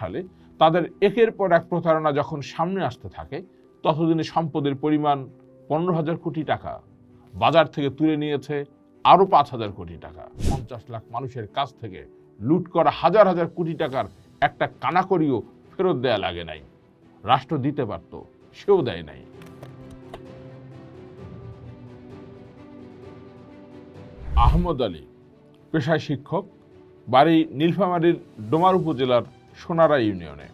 সালে তাদের একের পর এক প্রতারণা যখন সামনে আসতে থাকে, ততদিনে সম্পদের পরিমাণ পনেরো হাজার কোটি টাকা। বাজার থেকে তুলে নিয়েছে আরও পাঁচ হাজার কোটি টাকা। পঞ্চাশ লাখ মানুষের কাছ থেকে লুট করা হাজার হাজার কোটি টাকার একটা কানাকড়িও ফেরত দেয়া লাগে নাই। রাষ্ট্র দিতে পারত, সেও দেয় নাই। আহমদ আলী, পেশায় শিক্ষক বাড়ি নীলফামারীর ডোমার উপজেলার সোনারা ইউনিয়নে।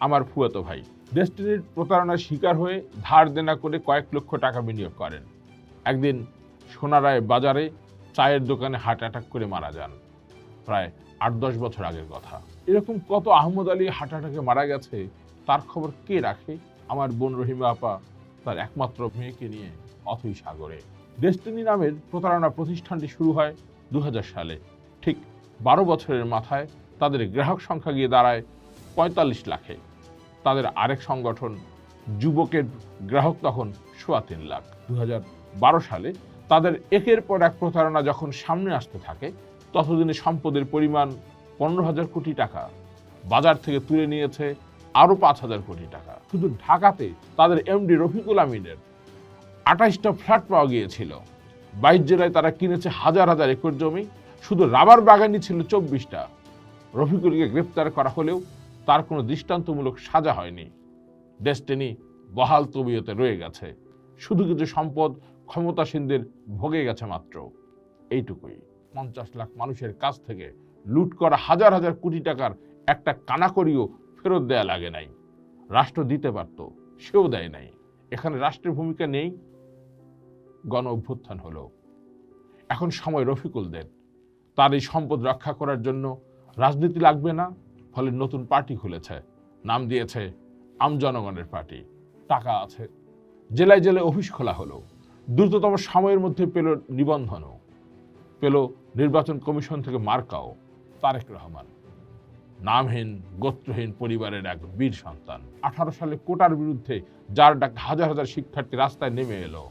আমার ফুয়াতো ভাই। ডেস্টিনির প্রতারণার শিকার হয়ে ধার দেনা করে কয়েক লক্ষ টাকা বিনিয়োগ করেন। একদিন সোনারায় বাজারে চায়ের দোকানে হার্ট অ্যাটাক করে মারা যান। প্রায় আট দশ বছর আগের কথা। এরকম কত আহমদ আলী হার্ট অ্যাটাকে মারা গেছে, তার খবর কে রাখে? আমার বোন রহিমা আপা, তার একমাত্র মেয়েকে নিয়ে অথই সাগরে। ডেস্টিনি নামের প্রতারণা প্রতিষ্ঠানটি শুরু হয় দু হাজার সালে। ঠিক বারো বছরের মাথায় তাদের গ্রাহক সংখ্যা গিয়ে দাঁড়ায় পঁয়তাল্লিশ লাখে। তাদের আরেক সংগঠন যুবকের গ্রাহক তখন সোয়া তিন লাখ। দু সালে তাদের একের পর এক প্রতারণা যখন সামনে আসতে থাকে, ততদিনে সম্পদের পরিমাণ পনেরো হাজার কোটি টাকা। বাজার থেকে তুলে নিয়েছে আরও পাঁচ হাজার কোটি টাকা। শুধু ঢাকাতে তাদের এমডি রফিকুল আমিনের আঠাইশটা ফ্ল্যাট পাওয়া গিয়েছিল। বাইশ জেলায় তারা কিনেছে হাজার হাজার একর জমি। শুধু রাবার বাগানই ছিল চব্বিশটা। রফিকুলকে গ্রেপ্তার করা হলেও তার কোনো দৃষ্টান্তমূলক সাজা হয়নি। ডেস্টিনি বহাল তবিয়তে রয়ে গেছে। শুধু কিছু সম্পদ ক্ষমতাসীনদের ভোগে গেছে মাত্র। এইটুকুই। পঞ্চাশ লাখ মানুষের কাছ থেকে লুট করা হাজার হাজার কোটি টাকার একটা কানাকড়িও ফেরত দেয়া লাগে নাই। রাষ্ট্র দিতে পারত, সেও দেয় নাই। এখানে রাষ্ট্রের ভূমিকা নেই। গণ অভ্যুত্থান হলো। এখন সময় রফিকুলদের। তার এই সম্পদ রক্ষা করার জন্য রাজনীতি লাগবে না, ফলে নতুন পার্টি খুলেছে। নাম দিয়েছে আমজনগণের পার্টি। টাকা আছে। জেলায় জেলায় অফিস খোলা হলো। দ্রুততম সময়ের মধ্যে পেল নিবন্ধনও। পেল নির্বাচন কমিশন থেকে মার্কাও। তারেক রহমান। নামহীন, গোত্রহীন পরিবারের এক বীর সন্তান। আঠারো সালে কোটার বিরুদ্ধে যার ডাক হাজার হাজার শিক্ষার্থী রাস্তায় নেমে এলো।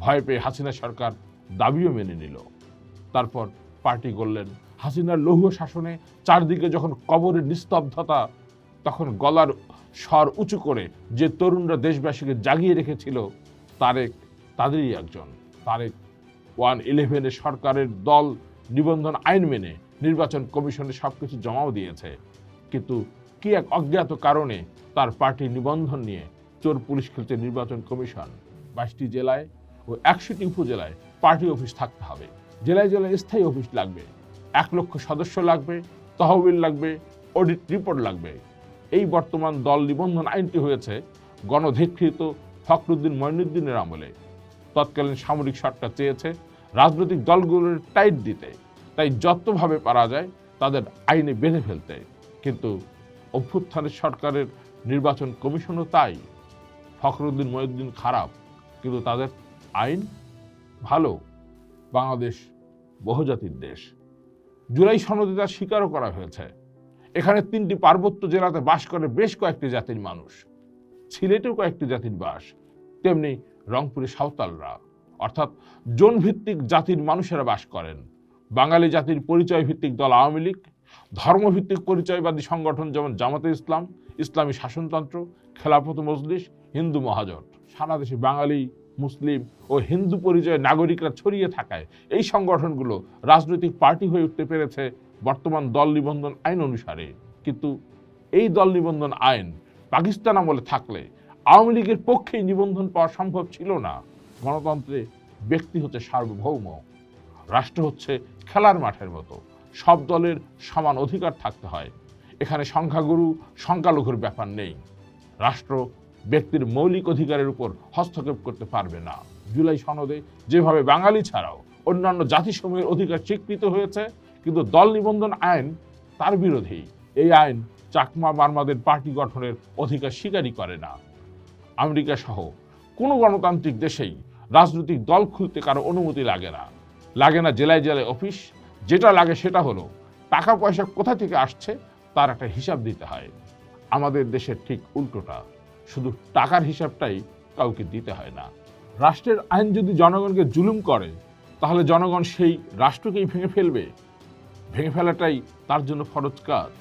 ভয় পেয়ে হাসিনা সরকার দাবিও মেনে নিল। তারপর পার্টি করলেন। হাসিনার লৌহ শাসনে চারদিকে যখন কবরের নিস্তব্ধতা, তখন গলার স্বর উঁচু করে যে তরুণরা দেশবাসীকে জাগিয়ে রেখেছিল, তারেক তাদেরই একজন। তারেক ওয়ান ইলেভেনে সরকারের দল নিবন্ধন আইন মেনে নির্বাচন কমিশনে সব কিছু জমাও দিয়েছে। কিন্তু কি এক অজ্ঞাত কারণে তার পার্টি নিবন্ধন নিয়ে চোর পুলিশ খেলছে নির্বাচন কমিশন? বাইশটি জেলায় ও একশোটি উপজেলায় পার্টি অফিস থাকতে হবে। জেলায় জেলায় স্থায়ী অফিস লাগবে, এক লক্ষ সদস্য লাগবে, তহবিল লাগবে অডিট রিপোর্ট লাগবে। এই বর্তমান দল নিবন্ধন আইনটি হয়েছে গণধিকৃত ফখরুদ্দিন মঈনুদ্দিনের আমলে। তৎকালীন সামরিক সরকার চেয়েছে রাজনৈতিক দলগুলোর টাইট দিতে। তাই যতভাবে পারা যায় তাদের আইনে বেঁধে ফেলতে। কিন্তু অভ্যুত্থানের সরকারের নির্বাচন কমিশনও তাই। ফখরুদ্দিন মহিউদ্দিন খারাপ, কিন্তু তাদের আইন ভালো। বাংলাদেশ বহুজাতির দেশ। জুলাই সনদে তার স্বীকারও করা হয়েছে। এখানে তিনটি পার্বত্য জেলাতে বাস করে বেশ কয়েকটি জাতির মানুষ। সিলেটেও কয়েকটি জাতির বাস। তেমনি রংপুরে সাঁওতালরা। অর্থাৎ জোনভিত্তিক জাতির মানুষেরা বাস করেন। বাঙালি জাতির পরিচয় ভিত্তিক দল আওয়ামী লীগ, ধর্মভিত্তিক পরিচয়বাদী সংগঠন যেমন জামাতে ইসলাম, ইসলামী শাসনতন্ত্র, খেলাফত মজলিস, হিন্দু মহাজোট। সারা দেশে বাঙালি মুসলিম ও হিন্দু পরিচয়ের নাগরিকরা ছড়িয়ে থাকায় এই সংগঠনগুলো রাজনৈতিক পার্টি হয়ে উঠতে পেরেছে বর্তমান দল নিবন্ধন আইন অনুসারে। কিন্তু এই দল নিবন্ধন আইন পাকিস্তান আমলে থাকলে আওয়ামী লীগের পক্ষেই নিবন্ধন পাওয়া সম্ভব ছিল না। গণতন্ত্রে ব্যক্তি হচ্ছে সার্বভৌম, রাষ্ট্র হচ্ছে খেলার মাঠের মতো। সব দলের সমান অধিকার থাকতে হয়। এখানে সংখ্যাগুরু, সংখ্যালঘুর ব্যাপার নেই। রাষ্ট্র ব্যক্তির মৌলিক অধিকারের উপর হস্তক্ষেপ করতে পারবে না। জুলাই সনদে যেভাবে বাঙালি ছাড়াও অন্যান্য জাতিসমূহের অধিকার স্বীকৃত হয়েছে, কিন্তু দল নিবন্ধন আইন তার বিরোধী। এই আইন চাকমা বার্মাদের পার্টি গঠনের অধিকার স্বীকারই করে না। আমেরিকা সহ কোনো গণতান্ত্রিক দেশেই রাজনৈতিক দল খুলতে কারও অনুমতি লাগে না। লাগে না জেলায় জেলায় অফিস, যেটা লাগে সেটা হলো টাকা পয়সা কোথা থেকে আসছে তার একটা হিসাব দিতে হয়। আমাদের দেশের ঠিক উল্টোটা। শুধু টাকার হিসাবটাই কাউকে দিতে হয় না। রাষ্ট্রের আইন যদি জনগণকে জুলুম করে, তাহলে জনগণ সেই রাষ্ট্রকেই ভেঙে ফেলবে। ভেঙে ফেলাটাই তার জন্য ফরজ কাজ।